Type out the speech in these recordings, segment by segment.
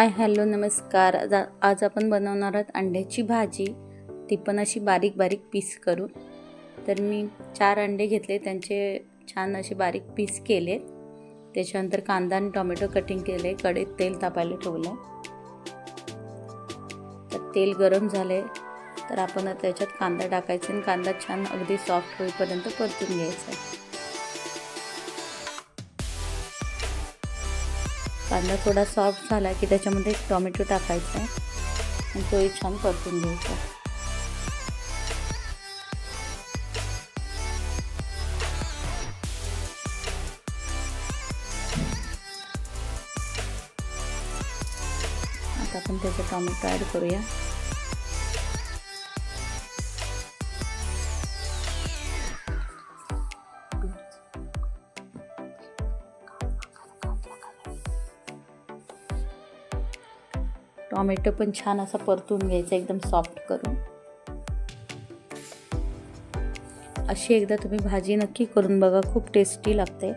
Hi hello नमस्कार. आज आज आपण बनवणार आहोत अंड्याची भाजी. ती पण अशी बारीक बारीक पीस करून. तर मी चार अंडे घेतले. त्यांचे छान असे बारीक पीस केले. त्याच्यानंतर कांदा आणि टोमॅटो कटिंग केले. कढईत तेल तापायला ठेवलं. तर तेल गरम झाले. तर आपण त्याच्यात कांदा टाकायचा आणि कांदा छान अगदी सॉफ्ट होईपर्यंत परतून घ्यायचा. कांदा थोडा सॉफ्ट झाला की त्याच्यामध्ये टोमॅटो टाकायचा आहे. आणि तोही छान परतून घ्यायचा आता आपण त्याचा टोमॅटो ॲड करूया. टॉमॅटो पण छान असा परतून घ्यायचा एकदम सॉफ्ट करून. अशी एकदा तुम्ही भाजी नक्की करून बघा खूप टेस्टी लागते.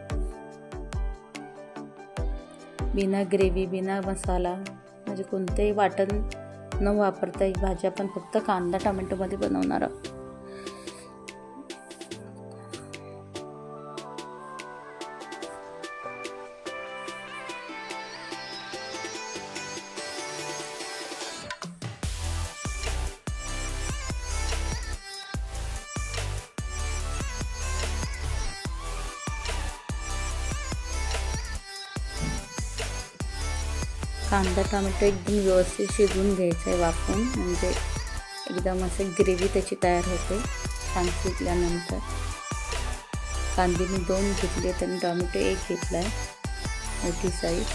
बिना ग्रेव्ही बिना मसाला म्हणजे कोणतंही वाटण न वापरता ही भाजी आपण फक्त कांदा टोमॅटोमध्ये बनवणार आहोत. कांदा टोमॅटो एकदम व्यवस्थित शिजवून घ्यायचं आहे वापरून म्हणजे एकदम असं ग्रेव्ही त्याची तयार होते छान शिजल्यानंतर. कांदे मी दोन घेतले आणि टोमॅटो एक घेतला आहे मोठी साईज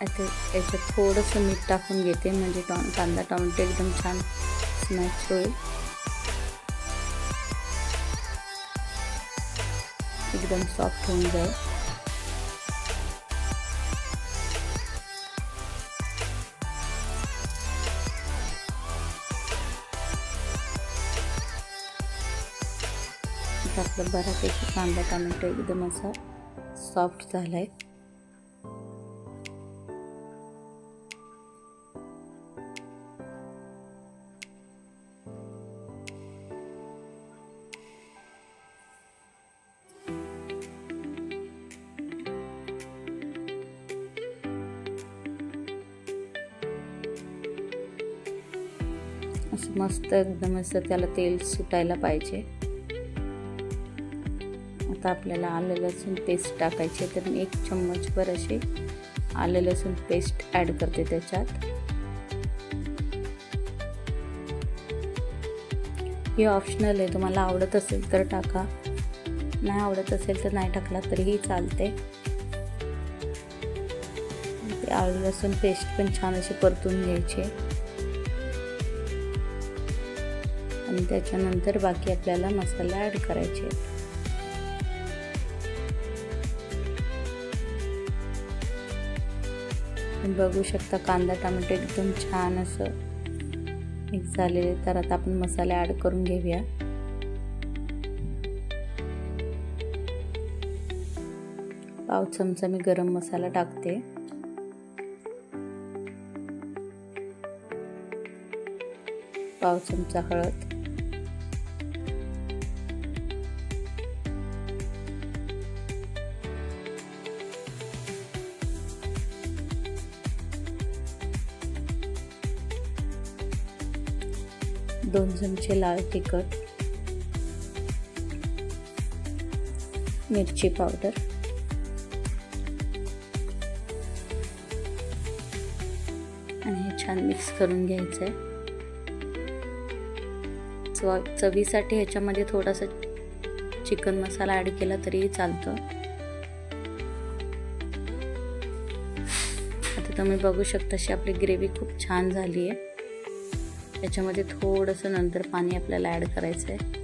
आता याच्यात थोडंसं मीठ टाकून घेते म्हणजे टॉ कांदा टोमॅटो एकदम छान स्मॅच होईल. एकदम सॉफ्ट होऊन जाईल. आपलं बऱ्यापैकी कांदा टोमॅटो एकदम असा सॉफ्ट झाला आहे असं मस्त एकदम असं त्याला तेल सुटायला पाहिजे. आता आपल्याला आलं लसूण पेस्ट टाकायचे तर मी एक चम्मचभर असे आलं लसूण पेस्ट ॲड करते त्याच्यात. हे ऑप्शनल आहे. तुम्हाला आवडत असेल तर टाका. नाही आवडत असेल तर नाही टाकला तरीही चालते. आलं लसूण पेस्ट पण छान अशी परतून घ्यायची. आणि त्याच्यानंतर बाकी आपल्याला मसाला ॲड करायचे बघू शकता कांदा टमाटे एकदम छान असं मिक्स झालेले तर आता आपण मसाले ॲड करून घेऊया. पाव चमचा मी गरम मसाला टाकते. पाव चमचा हळद. दोन चमचे लाल तिखट मिरची पावडर आणि हे छान मिक्स करून घ्यायचं आहे चव चवीसाठी ह्याच्यामध्ये थोडासा चिकन मसाला ॲड केला तरीही चालतो. आता तुम्ही बघू शकता अशी आपली ग्रेव्ही खूप छान झाली आहे याच्यामध्ये थोडंसं नंतर पाणी आपल्याला ॲड करायचं आहे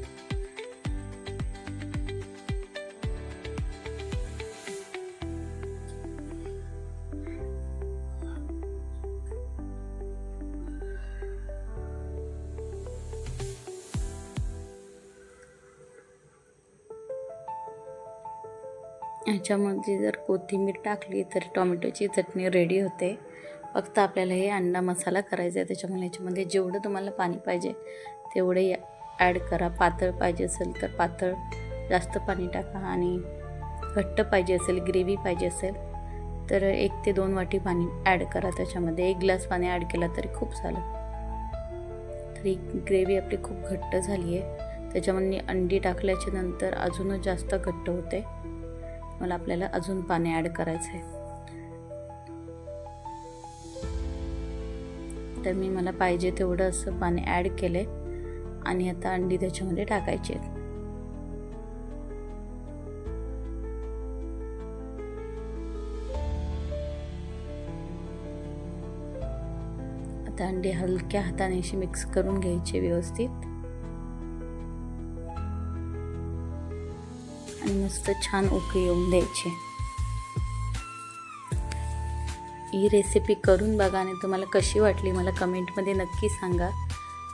याच्यामध्ये जर कोथिंबीर टाकली तर टॉमॅटोची चटणी रेडी होते. फक्त आपल्याला हे अंडा मसाला करायचा आहे त्याच्यामुळे याच्यामध्ये जेवढं तुम्हाला पाणी पाहिजे तेवढे ॲड करा. पातळ पाहिजे असेल तर पातळ. जास्त पाणी टाका आणि घट्ट पाहिजे असेल ग्रेव्ही पाहिजे असेल तर एक ते दोन वाटी पाणी ॲड करा त्याच्यामध्ये. एक ग्लास पाणी ॲड केला तरी खूप झालं. तरी ग्रेव्ही आपली खूप घट्ट झाली आहे. त्याच्यामध्ये अंडी टाकल्याच्या नंतर अजूनच जास्त घट्ट होते. मला आपल्याला अजून पाणी ॲड करायचं आहे तर मी मला पाहिजे तेवढं असं पाणी ॲड केले आणि आता अंडी त्याच्यामध्ये टाकायची आहेत. आता अंडी हलक्या हाताने अशी मिक्स करून घ्यायची व्यवस्थित. आणि मस्त छान उकळी येऊन द्यायची. ही रेसिपी करून बघा आणि तुम्हाला कशी वाटली मला कमेंटमध्ये नक्की सांगा.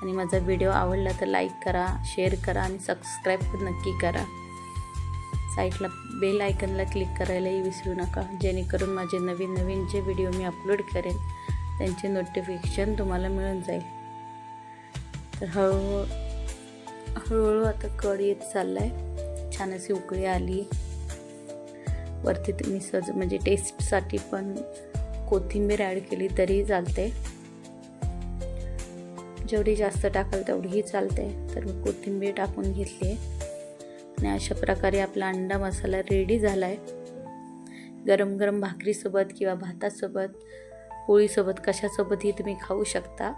आणि माझा व्हिडिओ आवडला तर लाईक करा शेअर करा आणि सबस्क्राईब पण नक्की करा. साईटला बेल आयकनला क्लिक करायलाही विसरू नका. जेणेकरून माझे नवीन नवीन जे व्हिडिओ मी अपलोड करेन त्यांचे नोटिफिकेशन तुम्हाला मिळून जाईल. तर हळूहळू हळूहळू आता कड येत चालला आहे छान अशी उकळी आली. वरती तुम्ही सज म्हणजे टेस्टसाठी पण कोथिंबीर ॲड केली तरीही चालते. जेवढी जास्त टाकाल तेवढीही चालते. तर मी कोथिंबीर टाकून घेतली आहे. आणि अशा प्रकारे आपला अंडा मसाला रेडी झाला आहे गरम गरम भाकरीसोबत किंवा भातासोबत पोळीसोबत कशासोबतही तुम्ही खाऊ शकता.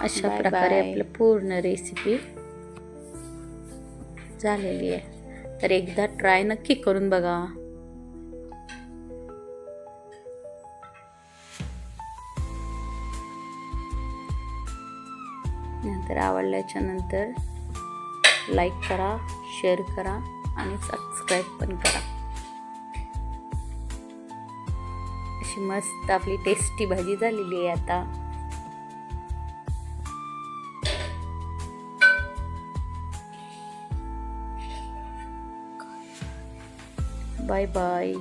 अशा प्रकारे आपलं पूर्ण रेसिपी झालेली आहे. तर एकदा ट्राय नक्की करून बघा. नंतर आवडल्याच्या नंतर लाईक करा शेअर करा आणि सबस्क्राईब पण करा. अशी मस्त आपली टेस्टी भाजी झालेली आहे आता. Bye bye.